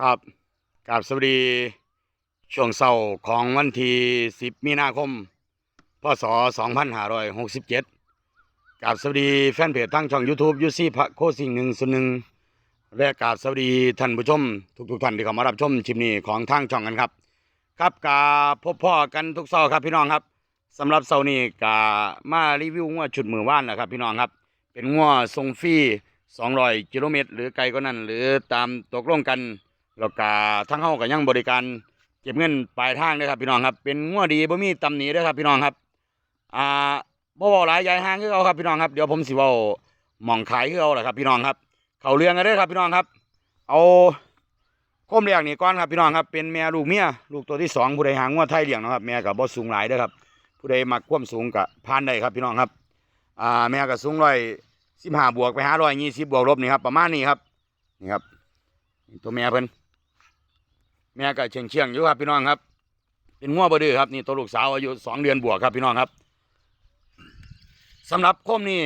ครับกราบสวัสดีช่วงเช้าของวันที่ 10 มีนาคม พศ 2567กราบสวัสดีแฟนเพจทั้งช่อง YouTube ยูซี่พระโคสิ่งหนึ่งส่วนหนึ่งและกราบสวัสดีท่านผู้ชม ทุกๆท่านที่เข้ามารับชมชิมนี้ของทางช่องกันครับ ครับกาพบพ่อกันทุกเช้าครับพี่น้องครับสำหรับเช้านี้กามารีวิวงวชุดมือว่านนะครับพี่น้องครับ เป็นงัวทรงฟรี200กิโลเมตรหรือไกลก็นั้นหรือตามตกลงกัน แล้วก็ทั้งเฮาก็ยังบริการเก็บเงินปลายทางด้อครับพี่น้องครับ เป็นงัวดีบ่มีตำหนิด้อครับพี่น้องครับ อ่าบ่เว้าหลายยายห่างคือเอาครับพี่น้องครับเดี๋ยวผมสิเว้าหม่องขายคือเอาแหละครับ พี่น้องครับ เขาเรื่องกันเด้อครับพี่น้องครับ เอาโคมแรกนี่ก่อนครับพี่น้องครับเป็นแม่ลูกเมียลูกตัวที่สองผู้ใดหางัวไทยเลี้ยงนะครับแม่ก็บ่สูงหลายเด้อครับ ผู้ใดมักความสูงก็ผ่านได้ครับพี่น้องครับ อ่าแม่ก็สูงร้อยสิบห้าบวกไปห้าร้อยยี่สิบบวกลบนี่ครับประมาณนี้ครับนี่ครับตัวแม่เพิ่น แม่ก็เชียงเชียงอยู่ครับพี่น้องครับ เป็นงัวบดื้อครับนี่ตัวลูกสาวอายุสองเดือนบวกครับพี่น้องครับสำหรับโคมนี่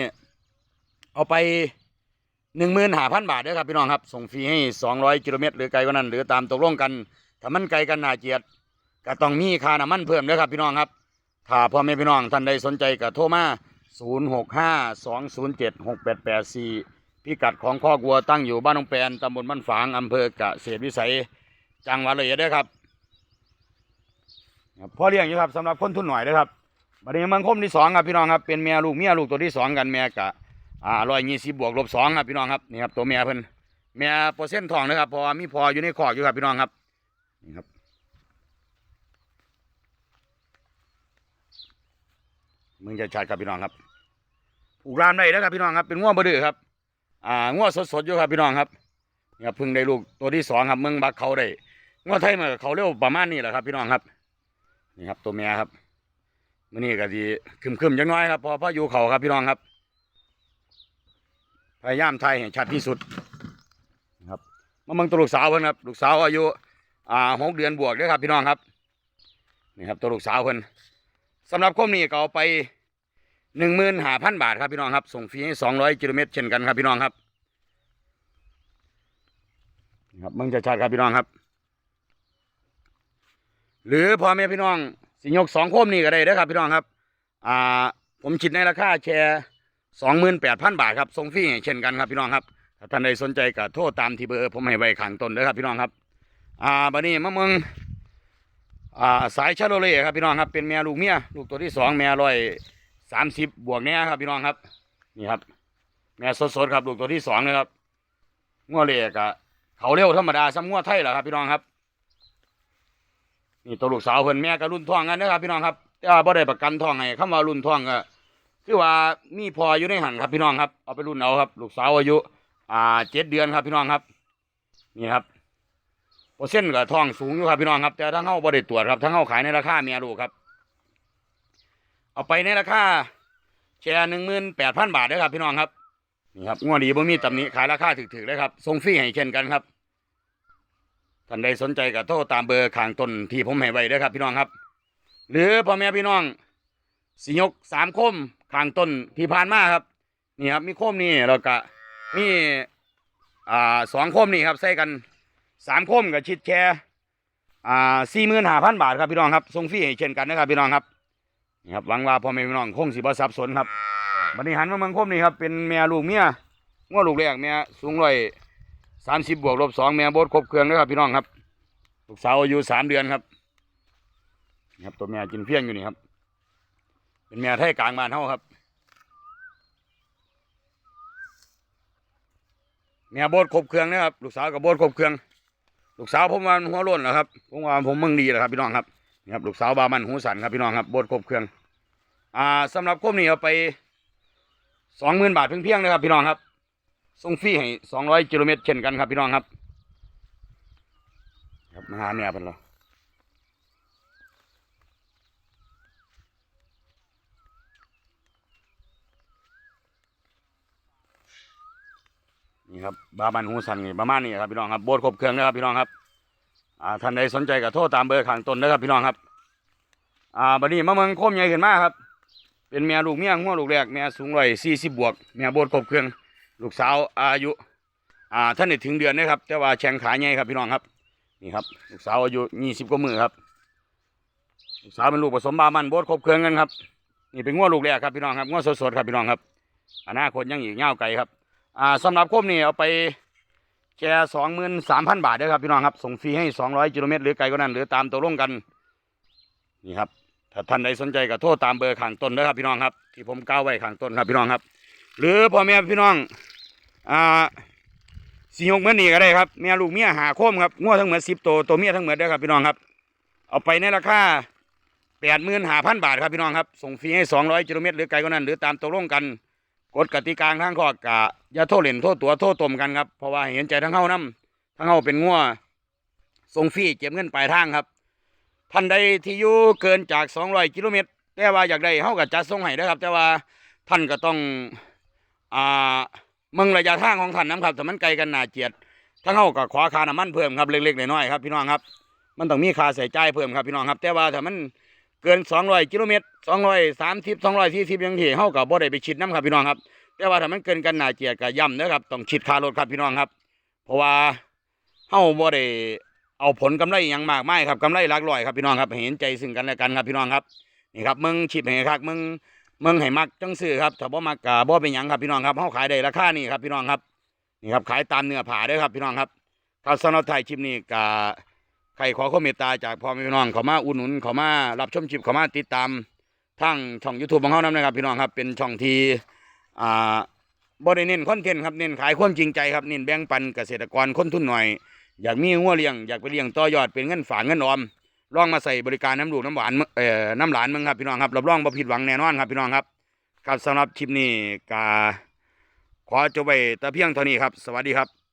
เอาไปหนึ่งหมื่นห้าพันบาทเด้อครับพี่น้องครับ ส่งฟรีให้สองร้อยกิโลเมตรหรือไกลกว่านั้น หรือตามตกลงกัน ถ้ามันไกลกันนาเกียดก็ต้องมีค่าน้ำมันเพิ่มเด้อครับพี่น้องครับ ถ้าพ่อแม่พี่น้องท่านใดสนใจก็โทรมา0652076884พิกัดของข้อกวัวตั้งอยู่บ้านนองแปนตำบลบ้านฝางอำเภอกเกษตรวิสัย จังหวัดเลยเด้อครับครับพ่อเลี้ยงอยู่ครับสำหรับคนทุนหน่อยเด้อครับบัดนี้มังคมที่สองครับพี่น้องครับเป็นแม่ลูกเมียลูกตัวที่สองกันแม่กะอ่าร้อยยี่สิบบวกลบสองครับพี่น้องครับนี่ครับตัวแม่เพิ่นแม่เปอร์เซ็นต์ทองนะครับพอมีพออยู่ในคอกอยู่ครับพี่น้องครับนี่ครับมึงจะชัดครับพี่น้องครับผูกรามได้แล้วครับพี่น้องครับเป็นง้วบดื้อครับอ่าง้วสดๆอยู่ครับพี่น้องครับเนี่ยพิ่งได้ลูกตัวที่สองครับเมืองบักเขาได้ ง้วไทยมันเขาเร็วประมาณนี้แหละครับ พี่น้องครับ นี่ครับ ตัวเมียครับมื่อนี้ก็ดีคึมๆจังน้อยครับพอพ่ออยู่เขาครับพี่น้องครับ พยายามไทยให้ชัดที่สุดนะครับมาเมืองตัวลูกสาวเพิ่นครับลูกสาวอายุอ่าหกเดือนบวกด้อครับ พี่น้องครับนี่ครับตัวลูกสาวเพิ่นสำหรับคมนี้ก็เอาไปหนึ่งหมื่นห้าพันบาทครับพี่น้องครับส่งฟรีสองร้อยกิโลเมตรเช่นกันครับพี่น้องครับนี่ครับมึงจะชัดครับพี่น้องครับ หรือพ่อแม่พี่น้องสิยกสองโคมนี้ก็ได้เด้อครับพี่น้องครับ อ่า ผมคิดในราคาแชร์สองหมื่นแปดพันบาทครับส่งฟรีเช่นกันครับพี่น้องครับถ้าท่านใดสนใจก็โทรตามที่เบอร์ผมให้ไว้ข้างต้นเด้อครับพี่น้องครับ อ่าบัดนี้มะเมืองอ่าสายชาโลเล่ครับพี่น้องครับเป็นแม่ลูกเมียลูกตัวที่สองแม่ร้อยสามสิบบวกเนี้ยครับพี่น้องครับ นี่ครับ แม่สดๆครับลูกตัวที่สองนะครับงัวเล่กะเขาเร็วธรรมดาซ้ำงัวไทยแหละครับพี่น้องครับ นี่ตัวลูกสาวเพิ่นแม่ก็รุ่นท้องกันนะครับพี่น้องครับแต่ว่าบ่ได้ประกันท้องให้คำว่ารุ่นท้องก็คือว่ามีพออยู่ในหันครับพี่น้องครับเอาไปรุ่นเอาครับ ลูกสาวอายุอ่าเจ็ดเดือนครับพี่น้องครับ นี่ครับเปอร์เซ็นต์กับทองสูงอยู่ครับพี่น้องครับ แต่ทั้งเฮาบ่ได้ตรวจครับทั้งเฮาขายในราคาเมียลูกครับ เอาไปในราคาแชร์หนึ่งหมื่นแปดพันบาทเด้อครับพี่น้องครับนี่ครับงวดดีบ่มีตำหนิขายราคาถึกๆเลยครับส่งฟรีให้เช่นกันครับ ท่านใดสนใจก็โทรตามเบอร์ข้างต้นที่ผมให้ไว้เด้อครับ พี่น้องครับ หรือพ่อแม่พี่น้องสิยกสามคมข้างต้นที่ผ่านมาครับ นี่ครับมีโคมนี่แล้วก็มีอ่าสองโคมนี่ครับใส่กันสามคมกับชิดแชร์อ่าสี่หมื่นห้าพันบาทครับพี่น้องครับส่งฟรีเช่นกันนะครับพี่น้องครับนี่ครับหวังว่าพ่อแม่พี่น้องคงสิบ่สับสนครับบันนี้หันมาเมืองคมนี่ครับเป็นแม่ลูกเมียงัวลูกแรกแม่สูงร้อย สามสิบบวกลบสองแม่โบดครบเครื่องนะครับพี่น้องครับลูกสาวอายุสามเดือนครับนี่ครับตัวแม่กินเพี้ยงอยู่นี่ครับ เป็นแม่ไทยกลางบ้านเฮาครับ แม่โบดครบเครื่องนะครับ ลูกสาวกับโบดครบเครื่อง ลูกสาวผมว่าหัวโล้นแล้วครับผมว่าผมมึงดีแหละครับพี่น้องครับนี่ครับลูกสาวบามันหูสันครับพี่น้องครับโบดครบเครื่อง อ่าสำหรับคมนี้เอาไปสองหมื่นบาทเพียงๆนะครับพี่น้องครับ ส่งฟรีให้สองร้อยกิโลเมตรเช่นกันครับพี่น้องครับครับมาหาแม่เป็นเรอนี่ครับบามันหูสันนี่ประมาณนี้ครับพี่น้องครับโบดครบเครื่องนะครับพี่น้องครับอ่าท่านใดสนใจก็โทรตามเบอร์ข้างต้นนะครับพี่น้องครับอ่าบัดนี้มาเมืองโคมใหญ่ขึ้นมากครับ เป็นแม่ลูกเมียงัวลูกแรกแม่สูงร้อยสี่สิบบวกแม่โบดครบเครื่อง ลูกสาวอายุ อ่าท่านได้ถึงเดือนนะครับ แต่ว่าแข้งขาใหญ่ครับพี่น้องครับ นี่ครับ ลูกสาวอายุยี่สิบกว่ามือครับ ลูกสาวเป็นลูกผสมบามันโบดครบเครื่องกันครับ นี่เป็นง้วลูกแรกครับพี่น้องครับง้วสดๆครับพี่น้องครับ อนาคตยังอีกยาไกลครับ อ่าสำหรับคมนี่เอาไปแค่สองหมื่นสามพันบาทด้อครับพี่น้องครับ ส่งฟรีให้สองร้อยกิโลเมตรหรือไกลกว่านั้นหรือตามตัวลงกัน นี่ครับ ถ้าท่านใดสนใจก็โทรตามเบอร์ข้างต้นนะครับพี่น้องครับ ที่ผมกล่าวไว้ข้างต้นครับพี่น้องครับ หรือพ่อแม่พี่น้องอ่าสี่หกเมื่อนี่ก็ได้ครับแม่ลูกเมียหาโคมครับง้วทั้งเหมดสิบตัวตัวเมียทั้งเหมดเด้อครับพี่น้องครับ เอาไปในราคาแปดหมื่นห้าพันบาทครับพี่น้องครับส่งฟรีให้สองร้อยกิโลเมตรหรือไกลกว่านั้น หรือตามตกลงกันกฎกติกาทางข้อกะอย่าโทษเล่นโทษตัวโทษตมกันครับเพราะว่าเห็นใจทั้งเฮานํทั้งเฮาเป็นง้วส่งฟรีเก็บเงินปลายทางครับท่านใดที่อยู่เกินจาก200กิโลเมตรแต่ว่าอยากได้เฮาก็จัดส่งให้นะครับ แต่ว่าท่านก็ต้อง อ่าเมึงระยะทางของท่านนะครับแต่มันไกลกันหนาเจียดทั้งเฮาก็ขอค่าน้ำมันเพิ่มครับเล็กๆน้อยๆครับพี่น้องครับ มันต้องมีค่าใส่ใจเพิ่มครับพี่น้องครับ แต่ว่าถ้ามันเกิน 200กิโลเมตร230 240ยังที่เฮาก็บ่ได้ไปชิดน้ำครับพี่น้องครับ แต่ว่าถ้ามันเกินกันหนาเจียดก็ย่ำนะครับต้องชิดคารถครับพี่น้องครับ เพราะว่าเฮาบ่ได้เอาผลกำไรอย่างมากไม่ครับกำไรหลักร้อยครับพี่น้องครับเห็นใจซึ่งกันและกันครับพี่น้องครับนี่ครับมึงชิบให้คักมึง มึงให้มักจังซื้อครับถ้าบ่มักกะบ่เป็นหยังครับพี่น้องครับเฮาขายได้ราคานี่ครับพี่น้องครับนี่ครับขายตามเนื้อผาเด้ครับพี่น้องครับครับสำหรับไทยชิปนี้กะใครขอความเมตตาจากพ่อแม่พี่น้องเขามาอุดหนุนเขามารับชมชิปเขามาติดตามทางช่อง YouTube ของเฮานำนะครับ พี่น้องครับเป็นช่องที่อ่าบ่ได้เน้นคอนเทนต์ครับเน้นขายความจริงใจครับเน้นแบ่งปันเกษตรกรคนทุนหน่อย อยากมีงัวเลี้ยงอยากไปเลี้ยงต่อยอดเป็นเงินฝากเงินออม ลองมาใส่บริการน้ำดูน้ำหวานเอ่อน้ำหลานมึงครับพี่น้องครับรับรองบ่ผิดหวังแน่นอนครับพี่น้องครับครับสำหรับคลิปนี้กาขอจบไปแต่เพียงเท่านี้ครับ สวัสดีครับ